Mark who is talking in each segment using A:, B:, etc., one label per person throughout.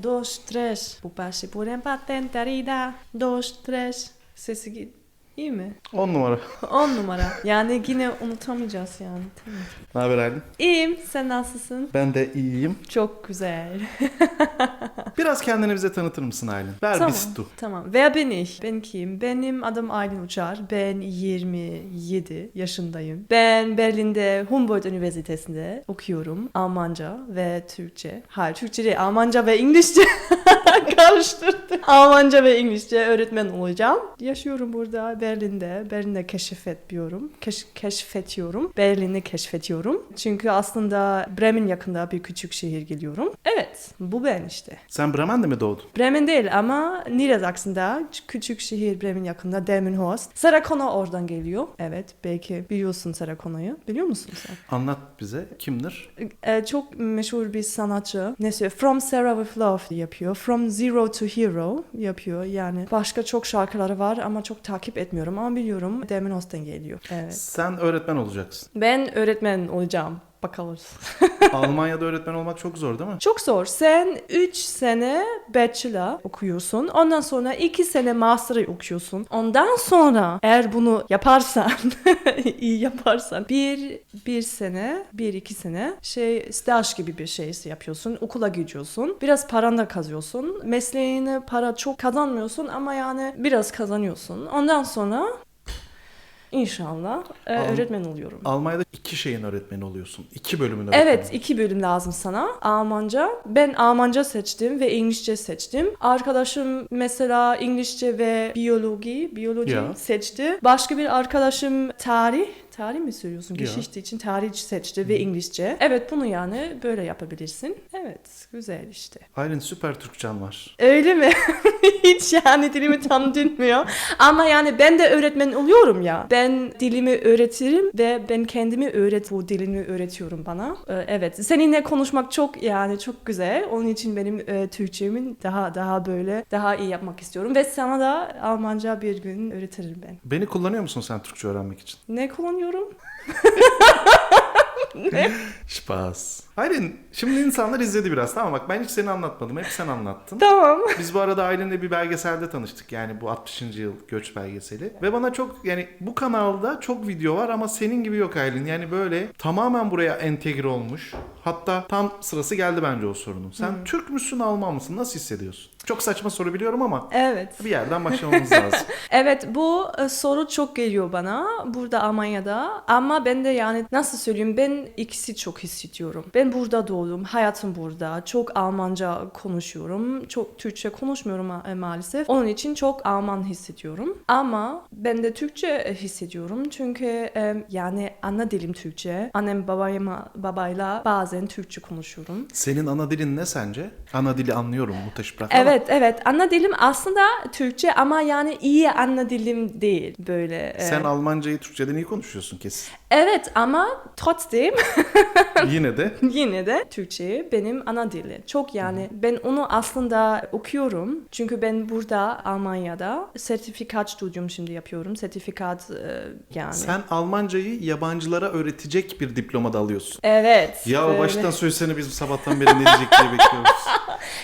A: 2, 3. o passe por empatente arida 2, 3. Se seguir İyi mi?
B: 10 numara.
A: 10 numara. Yani yine unutamayacağız yani.
B: Ne haber Aylin?
A: İyiyim. Sen nasılsın?
B: Ben de iyiyim.
A: Çok güzel.
B: Biraz kendini bize tanıtır mısın Aylin? Ver
A: Tamam.
B: biz du.
A: Tamam. Wer bin ich? Ben kim? Benim adım Aylin Uçar. Ben 27 yaşındayım. Ben Berlin'de Humboldt Üniversitesi'nde okuyorum. Almanca ve Türkçe. Hayır Türkçe değil. Almanca ve İngilizce. Karıştırdım. Almanca ve İngilizce öğretmen olacağım. Yaşıyorum burada Berlin'de. Berlin'de keşfediyorum. Keş, keşfediyorum. Berlin'i keşfediyorum. Çünkü aslında Bremen yakında bir küçük şehir geliyorum. Evet. Bu ben işte.
B: Sen Bremen'de mi doğdun?
A: Bremen değil ama Niedersachsen'da küçük şehir Bremen yakında Delmenhorst. Sarakona oradan geliyor. Evet belki biliyorsun Sarakona'yı. Biliyor musun sen?
B: Anlat bize. Kimdir?
A: Ee, çok meşhur bir sanatçı. Ne söylüyor? From Sarah with Love yapıyor. From Zero to Hero yapıyor. Yani başka çok şarkıları var ama çok takip etmiyorum ama biliyorum Delmenhorst'tan geliyor. Evet.
B: Sen öğretmen olacaksın.
A: Ben öğretmen olacağım. Bakalım.
B: Almanya'da öğretmen olmak çok zor değil mi?
A: Çok zor. Sen 3 sene bachelor okuyorsun. Ondan sonra 2 sene master okuyorsun. Ondan sonra eğer bunu yaparsan, iyi yaparsan bir, bir sene, bir iki sene şey staj gibi bir şey yapıyorsun. Okula gidiyorsun. Biraz paran da kazıyorsun. Mesleğini para çok kazanmıyorsun ama yani biraz kazanıyorsun. Ondan sonra İnşallah e,
B: Al-
A: öğretmen oluyorum.
B: Almanya'da iki şeyin öğretmeni oluyorsun. İki bölümün öğretmeni.
A: Evet iki bölüm lazım sana. Almanca. Ben Almanca seçtim ve İngilizce seçtim. Arkadaşım mesela İngilizce ve biyoloji, biyoloji
B: Ya.
A: seçti. Başka bir arkadaşım tarih, tarih mi söylüyorsun?
B: Ya.
A: Geçişte için tarih seçti ve İngilizce. Evet bunu yani böyle yapabilirsin. Evet güzel işte.
B: Aylin süper Türkçen var.
A: Öyle mi? Hiç yani dilimi tam dinmiyor. Ama yani ben de öğretmen oluyorum ya. Ben dilimi öğretirim ve ben kendimi öğret bu dilimi öğretiyorum bana. Ee, Evet. Seninle konuşmak çok yani çok güzel. Onun için benim e, Türkçemin daha daha böyle daha iyi yapmak istiyorum ve sana da Almanca bir gün öğretirim ben.
B: Beni kullanıyor musun sen Türkçe öğrenmek için?
A: Ne kullanıyorum?
B: Spaß. Aylin şimdi insanlar izledi biraz tamam bak ben hiç seni anlatmadım. Hep sen anlattın.
A: Tamam.
B: Biz bu arada Aylin'le bir belgeselde tanıştık. Yani bu 60. yıl göç belgeseli. Ve bana çok yani bu kanalda çok video var ama senin gibi yok Aylin. Yani böyle tamamen buraya entegre olmuş. Hatta tam sırası geldi bence o sorunun. Sen Türk müsün Alman mısın? Nasıl hissediyorsun? Çok saçma soru biliyorum ama
A: Evet.
B: bir yerden başlamamız lazım.
A: Evet bu e, soru çok geliyor bana burada Almanya'da ama ben de yani nasıl söyleyeyim ben ikisi çok hissediyorum. Ben burada doğdum, hayatım burada, çok Almanca konuşuyorum, çok Türkçe konuşmuyorum ma- e, maalesef. Onun için çok Alman hissediyorum ama ben de Türkçe e, hissediyorum çünkü e, yani ana dilim Türkçe. Annem babayla, babayla bazen Türkçe konuşuyorum.
B: Senin ana dilin ne sence? Ana dili anlıyorum Muttersprache ama
A: Evet evet ana dilim aslında Türkçe ama yani iyi ana dilim değil böyle. e,
B: sen Almancayı Türkçeden iyi konuşuyorsun kesin.
A: Evet ama trotzdem
B: Yine de
A: yine de Türkçe benim ana dili. Çok yani ben onu aslında okuyorum. Çünkü ben burada Almanya'da sertifikat studium şimdi yapıyorum. Sertifikat e, yani.
B: sen Almancayı yabancılara öğretecek bir diploma da alıyorsun.
A: Evet.
B: Ya
A: böyle.
B: baştan söylesene biz sabahtan beri ne diyecek diye bekliyoruz.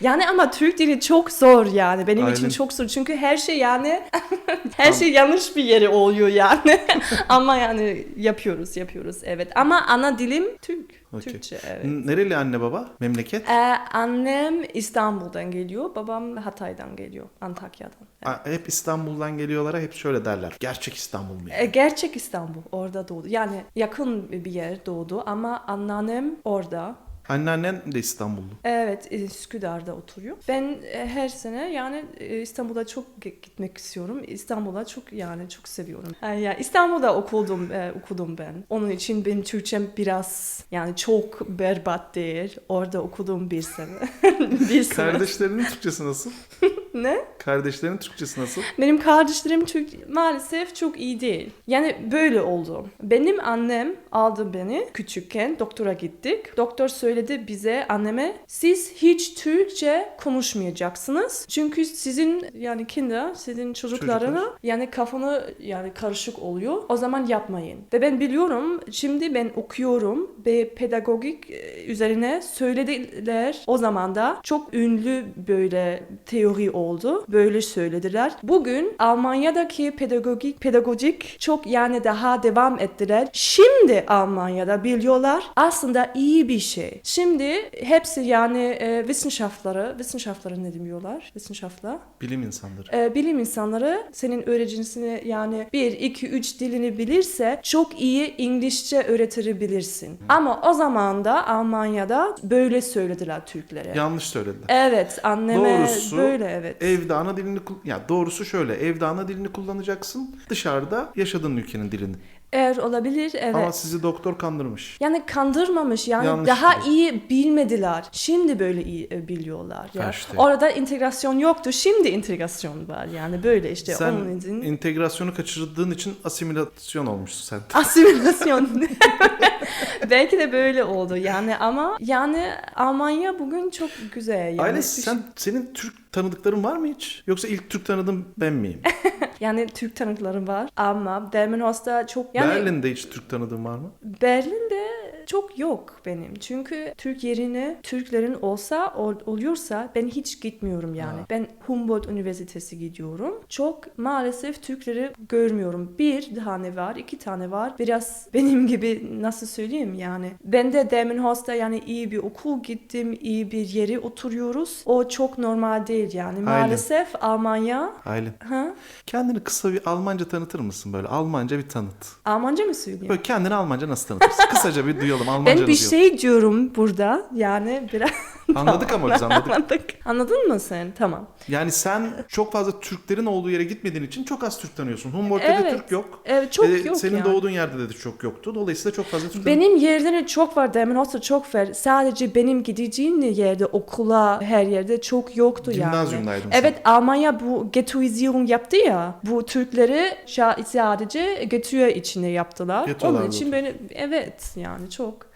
A: Yani ama Türk dili çok zor yani. Benim için
B: Aynen.
A: çok zor. Çünkü her şey yani her şey yanlış bir yere oluyor yani. ama yani yapıyoruz, yapıyoruz. Evet. Ama ana dilim Türk.
B: Okey.
A: Türkçe evet.
B: Nereli anne baba? Memleket?
A: Ee, annem İstanbul'dan geliyor, babam Hatay'dan geliyor, Antakya'dan.
B: Aa, Hep İstanbul'dan geliyorlara hep şöyle derler. Gerçek İstanbul mu? yani?
A: E, gerçek İstanbul, orada doğdu. Yani yakın bir yer doğdu ama anneannem orada.
B: Anneannen de İstanbullu.
A: Evet, Üsküdar'da oturuyor. Ben e, her sene yani e, İstanbul'a çok gi- gitmek istiyorum. İstanbul'a çok yani çok seviyorum. Ha, ya İstanbul'da okudum e, okudum ben. Onun için benim Türkçem biraz yani çok berbat değil. Orada okudum bir sene. bir sene.
B: Kardeşlerinin Türkçesi nasıl?
A: ne?
B: Kardeşlerin Türkçesi nasıl?
A: Benim kardeşlerim Türk maalesef çok iyi değil. Yani böyle oldu. Benim annem aldı beni küçükken doktora gittik. Doktor söyledi bize anneme siz hiç Türkçe konuşmayacaksınız. Çünkü sizin yani kinder sizin çocuklarına
B: Çocuklar.
A: yani kafanı yani karışık oluyor. O zaman yapmayın. Ve ben biliyorum şimdi ben okuyorum ve pedagogik e, üzerine söylediler. O zaman da çok ünlü böyle teori oldu. Böyle söylediler. Bugün Almanya'daki pedagogik pedagojik çok yani daha devam ettiler. Şimdi Almanya'da biliyorlar aslında iyi bir şey. Şimdi hepsi yani e, Wissenschaftları, Wissenschaftları ne diyorlar? Wissenschaftler.
B: Bilim insanları.
A: Ee, bilim insanları senin öğrencisine yani 1, 2, 3 dilini bilirse çok iyi İngilizce öğretebilirsin. Ama o zaman da Almanya'da böyle söylediler Türklere.
B: Yanlış söylediler.
A: Evet anneme
B: Doğrusu
A: böyle evet.
B: Evde ana dilini ya doğrusu şöyle evde ana dilini kullanacaksın dışarıda yaşadığın ülkenin dilini.
A: Eğer olabilir evet.
B: Ama sizi doktor kandırmış.
A: Yani kandırmamış yani
B: Yanlış
A: daha
B: biliyor.
A: iyi bilmediler. Şimdi böyle iyi e, biliyorlar. Ya.
B: İşte.
A: Orada integrasyon yoktu. Şimdi integrasyon var. Yani böyle işte
B: Sen
A: onun için.
B: integrasyonu kaçırdığın için asimilasyon olmuşsun sen.
A: Asimilasyon. Belki de böyle oldu yani ama yani Almanya bugün çok güzel. Yani,
B: Aile sen senin Türk tanıdıkların var mı hiç? Yoksa ilk Türk tanıdığın ben miyim?
A: yani Türk tanıklarım var ama Delmenhorst'ta çok yani
B: Berlin'de hiç Türk tanıdığın var mı?
A: Berlin'de çok yok benim. Çünkü Türk yerine Türklerin olsa ol- oluyorsa ben hiç gitmiyorum yani.
B: Ha.
A: Ben Humboldt Üniversitesi gidiyorum. Çok maalesef Türkleri görmüyorum. Bir tane var, iki tane var. Biraz benim gibi nasıl söyleyeyim yani. Ben de Delmenhorst'ta yani iyi bir okul gittim, iyi bir yere oturuyoruz. O çok normal değil yani. Maalesef Almanya
B: Aylin.
A: Ha?
B: Kendini kısa bir Almanca tanıtır mısın böyle? Almanca bir tanıt.
A: Almanca mı söyleyeyim?
B: Böyle kendini Almanca nasıl tanıtırsın? Kısaca bir duyalım Almanca
A: Ben bir şey diyorum burada yani biraz
B: Anladık ama biz anladık.
A: anladık. Anladın mı sen? Tamam.
B: Yani sen çok fazla Türklerin olduğu yere gitmediğin için çok az Türk tanıyorsun. Humboldt'ta da
A: Evet.
B: Türk yok.
A: Evet çok
B: Ve
A: yok
B: senin
A: yani.
B: doğduğun yerde de çok yoktu. Dolayısıyla çok fazla Türk
A: Benim yerlerim çok var Delmenhorst'ta çok var. Sadece benim gideceğim yerde okula her yerde çok yoktu yani.
B: Gimnazyumdaydın sen.
A: Evet Almanya bu Ghettoizierung yaptı ya. Bu Türkleri şa- sadece gettoya içinde yaptılar.
B: Gettolarda
A: Onun için beni evet yani çok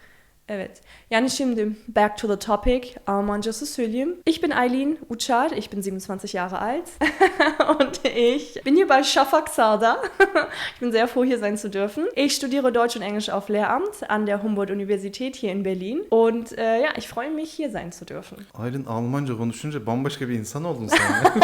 A: Evet. Yani şimdi back to the topic. Almancası söyleyeyim. Ich bin Eileen Uçar. Ich bin 27 Jahre alt. Und ich bin hier bei Shafak Sada. ich bin sehr froh, hier sein zu dürfen. Ich studiere Deutsch und Englisch auf Lehramt an der Humboldt-Universität hier in Berlin. Und äh, ja, ich freue mich, hier sein zu dürfen.
B: Aylin Almanca konuşunca bambaşka bir insan oldun sen.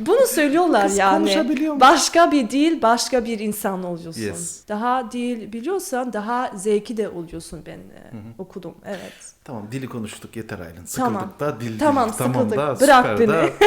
A: Bunu söylüyorlar
B: Kız
A: yani. Başka bir dil, başka bir insan oluyorsun.
B: Yes.
A: Daha dil biliyorsan daha zevki de oluyorsun ben e, okudum. Evet.
B: tamam dili konuştuk yeter Aylin. Sıkıldık
A: Tamam.
B: da dil
A: Tamam,
B: dil. Tamam
A: sıkıldık.
B: da
A: Bırak
B: süper
A: beni.
B: da.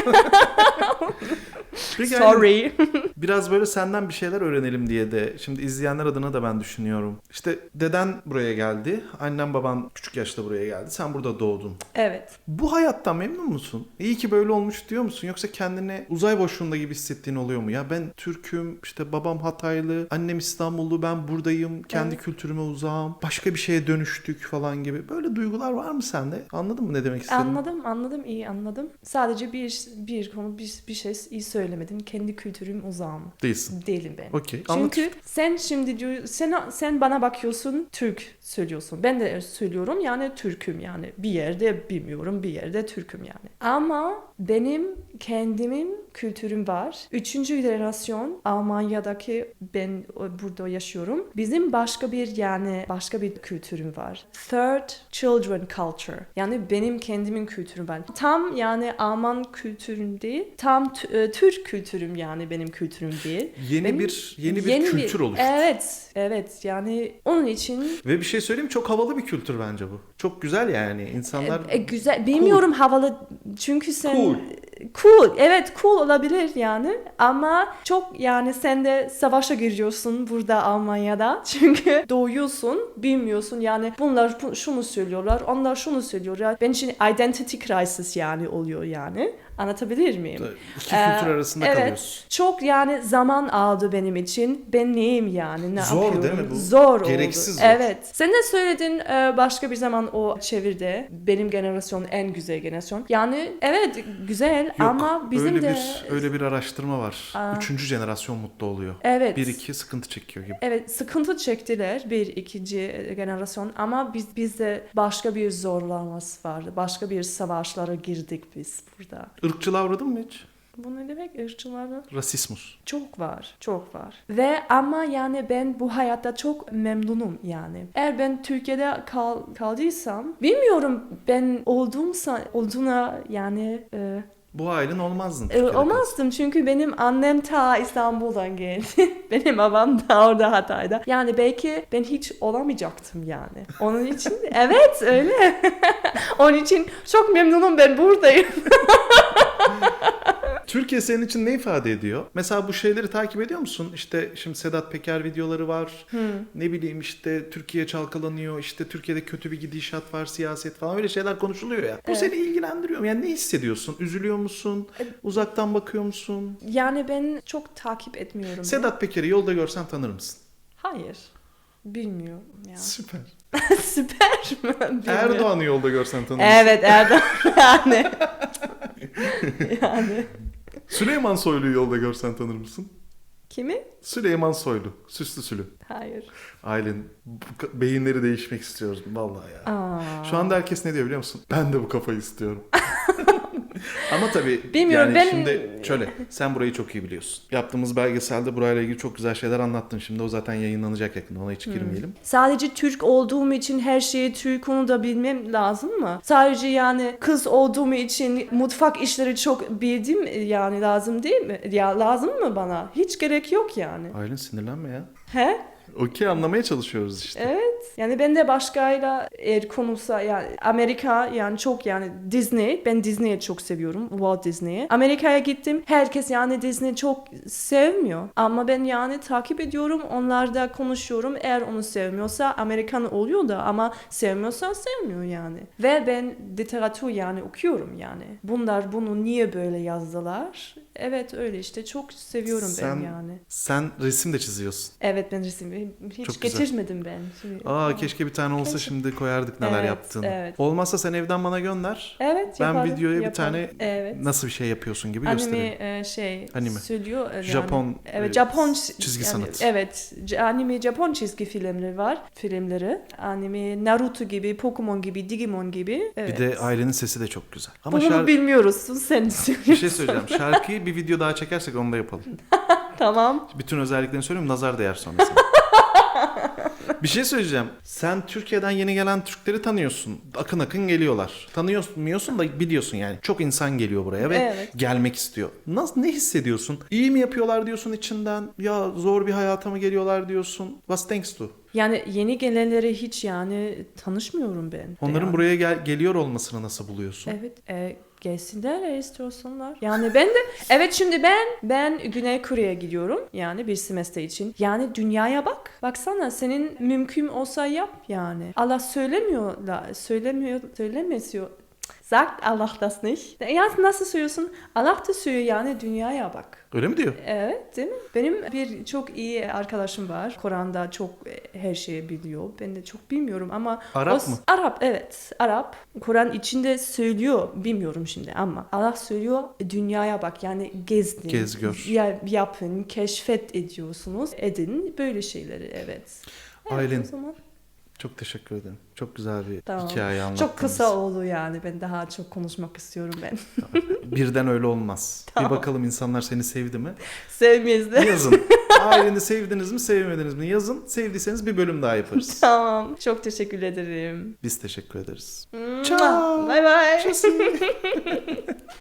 B: Peki Aylin,
A: Sorry.
B: Biraz böyle senden bir şeyler öğrenelim diye de şimdi izleyenler adına da ben düşünüyorum. İşte deden buraya geldi. Annen baban küçük yaşta buraya geldi. Sen burada doğdun.
A: evet.
B: Bu hayattan memnun musun? İyi ki böyle olmuş diyor musun? Yoksa kendini uzay boşluğunda gibi hissettiğin oluyor mu? Ya ben Türk'üm, işte babam Hataylı, annem İstanbullu, ben buradayım, kendi
A: Evet.
B: kültürüme uzağım, başka bir şeye dönüştük falan gibi. Böyle duygular var mı sende? Anladın mı ne demek istedim?
A: Anladım, anladım, iyi anladım. Sadece bir bir konu bir, bir şey iyi söylemedim. Kendi kültürüm uzağım.
B: Değilsin.
A: Değilim ben.
B: Okey. Anlat.
A: Çünkü sen şimdi diyor, sen sen bana bakıyorsun Türk söylüyorsun. Ben de söylüyorum yani Türk'üm yani. Bir yerde bilmiyorum bir yerde Türk'üm yani. Ama benim kendimin kültürüm var. Üçüncü jenerasyon Almanya'daki ben burada yaşıyorum. Bizim başka bir yani başka bir kültürüm var. Third children culture. Yani benim kendimin kültürüm var. Tam yani Alman kültürüm değil. Tam e, Türk kültürüm yani benim kültürüm değil.
B: Yeni
A: Benim-
B: bir yeni bir kültür
A: bir-
B: oluştu.
A: Evet, evet. Yani onun için
B: Ve bir şey söyleyeyim çok havalı bir kültür bence bu. Çok güzel yani. İnsanlar
A: e, e, güzel. Bilmiyorum havalı çünkü sen
B: Cool.
A: Cool. Evet, cool olabilir yani. Ama çok yani sen de savaşa giriyorsun burada Almanya'da. Çünkü doğuyorsun, bilmiyorsun yani bunlar bu- şunu söylüyorlar, onlar şunu söylüyorlar. Benim için identity crisis yani oluyor yani. Anlatabilir miyim?
B: İki
A: Ee,
B: kültür arasında
A: evet.
B: kalıyorsun.
A: Çok yani zaman aldı benim için. Ben neyim yani? Ne
B: Zor
A: yapıyorum?
B: değil mi bu?
A: Zor
B: Gereksiz
A: oldu.
B: zor.
A: Evet. Sen de söyledin e, başka bir zaman o çevirde benim jenerasyon en güzel jenerasyon. Yani evet güzel
B: Yok,
A: ama bizim
B: öyle
A: de
B: bir öyle bir araştırma var.
A: Aa.
B: Üçüncü jenerasyon mutlu oluyor.
A: evet.
B: Bir iki sıkıntı çekiyor gibi.
A: Evet sıkıntı çektiler bir ikinci jenerasyon ama biz bizde başka bir zorlanması vardı. Başka bir savaşlara girdik biz burada.
B: Irkçılığa uğradın mı hiç?
A: Bu ne demek ırkçılarla?
B: Rasismus.
A: Çok var, çok var. Ve ama yani ben bu hayatta çok memnunum yani. Eğer ben Türkiye'de kal, kaldıysam, bilmiyorum ben olduğumsa, olduğuna yani e,
B: Bu ailen olmazdın.
A: e, olmazdım çünkü benim annem ta İstanbul'dan geldi. benim babam da orada Hatay'da. Yani belki ben hiç olamayacaktım yani. Onun için evet öyle. Onun için çok memnunum ben buradayım.
B: Türkiye senin için ne ifade ediyor? Mesela bu şeyleri takip ediyor musun? İşte şimdi Sedat Peker videoları var. Ne bileyim işte Türkiye çalkalanıyor. İşte Türkiye'de kötü bir gidişat var, siyaset falan öyle şeyler konuşuluyor ya. Bu
A: Evet.
B: seni ilgilendiriyor mu? Yani ne hissediyorsun? Üzülüyor musun?
A: E,
B: Uzaktan bakıyor musun?
A: Yani ben çok takip etmiyorum.
B: Sedat Peker'i yolda görsen tanır mısın?
A: Hayır. Bilmiyorum ya.
B: Süper.
A: Süper mi? Bilmiyorum.
B: Erdoğan'ı yolda görsen tanır mısın?
A: Evet Erdoğan yani. Yani.
B: Süleyman Soylu'yu yolda görsen tanır mısın?
A: Kimi?
B: Süleyman Soylu. Süslü Sülü.
A: Hayır.
B: Ailen beyinleri değişmek istiyoruz. Vallahi ya.
A: Aa.
B: Şu anda herkes ne diyor biliyor musun? Ben de bu kafayı istiyorum. Ama tabii
A: Bilmiyorum,
B: yani
A: ben-
B: şimdi şöyle sen burayı çok iyi biliyorsun. Yaptığımız belgeselde burayla ilgili çok güzel şeyler anlattın. Şimdi o zaten yayınlanacak yakında ona hiç girmeyelim.
A: Sadece Türk olduğum için her şeyi Türk da bilmem lazım mı? Sadece yani kız olduğum için mutfak işleri çok bildim yani lazım değil mi? Ya lazım mı bana? Hiç gerek yok yani.
B: Aylin sinirlenme ya.
A: He?
B: Okey anlamaya çalışıyoruz işte.
A: Evet. Yani ben de başkayla eğer konuşsa yani Amerika yani çok yani Disney ben Disney'i çok seviyorum Walt Disney'i. Amerika'ya gittim herkes yani Disney çok sevmiyor ama ben yani takip ediyorum onlarla konuşuyorum eğer onu sevmiyorsa Amerikan oluyor da ama sevmiyorsa sevmiyor yani. Ve ben literatür yani okuyorum yani. Bunlar bunu niye böyle yazdılar? Evet öyle işte çok seviyorum
B: Sen-
A: ben yani.
B: Sen resim de çiziyorsun.
A: Evet ben resmi hiç
B: Çok güzel.
A: getirmedim ben. Şimdi,
B: Aa keşke bir tane olsa
A: Keşke.
B: şimdi koyardık neler
A: Evet,
B: yaptığını.
A: evet.
B: Olmazsa sen evden bana gönder.
A: Evet
B: Ben
A: yaparım,
B: videoya bir
A: yaparım.
B: tane
A: evet.
B: Nasıl bir şey yapıyorsun gibi göstereyim.
A: Anime şey
B: Anime.
A: söylüyor. e, yani-
B: Japon,
A: evet
B: e,
A: Japon
B: çizgi
A: yani-
B: sanat.
A: Evet anime Japon çizgi filmleri var. Filmleri. Anime Naruto gibi, Pokemon gibi, Digimon gibi. Evet.
B: Bir de ailenin sesi de çok güzel. Ama
A: Bunu
B: şar-
A: bilmiyoruz. Sen
B: bir şey söyleyeceğim. Şarkıyı bir video daha çekersek onu da yapalım.
A: tamam.
B: Bütün özelliklerini söyleyeyim nazar değer sonrasında. bir şey söyleyeceğim. Sen Türkiye'den yeni gelen Türkleri tanıyorsun. Akın akın geliyorlar. Tanıyorsun da biliyorsun yani. Çok insan geliyor buraya ve
A: Evet.
B: gelmek istiyor. Nasıl ne hissediyorsun? İyi mi yapıyorlar diyorsun içinden? Ya zor bir hayata mı geliyorlar diyorsun? What's thanks to?
A: Yani yeni gelenleri hiç yani tanışmıyorum ben.
B: Onların
A: Yani.
B: buraya gel- geliyor olmasını nasıl buluyorsun?
A: Evet, e, gelsinler eğer istiyorsanlar. Yani ben de, evet şimdi ben, ben Güney Kore'ye gidiyorum. Yani bir semester için. Yani dünyaya bak. Baksana senin mümkün olsa yap yani. Allah söylemiyor, da, söylemiyor, söylemiyor. Sagt Allah das nicht. Ya nasıl söylüyorsun? Allah da söylüyor yani dünyaya bak.
B: Öyle mi diyor?
A: Evet değil mi? Benim bir çok iyi arkadaşım var. Kur'an'da çok e, her şeyi biliyor. Ben de çok bilmiyorum ama...
B: Arap
A: o-
B: mı?
A: Arap evet. Arap. Kur'an içinde söylüyor. Bilmiyorum şimdi ama Allah söylüyor dünyaya bak yani gezdin.
B: Gez gör.
A: Ya, yapın, keşfet ediyorsunuz. Edin böyle şeyleri evet. Evet,
B: Aylin.
A: o zaman
B: Çok teşekkür ederim. Çok güzel bir
A: Tamam.
B: hikaye anlattınız.
A: Çok kısa oldu yani. Ben daha çok konuşmak istiyorum ben.
B: Birden öyle olmaz.
A: Tamam.
B: Bir bakalım insanlar seni sevdi mi?
A: Sevmeyiz de.
B: Yazın. Aileni sevdiniz mi, sevmediniz mi? Yazın. Sevdiyseniz bir bölüm daha yaparız.
A: tamam. Çok teşekkür ederim.
B: Biz teşekkür ederiz.
A: Ciao. Bye bye.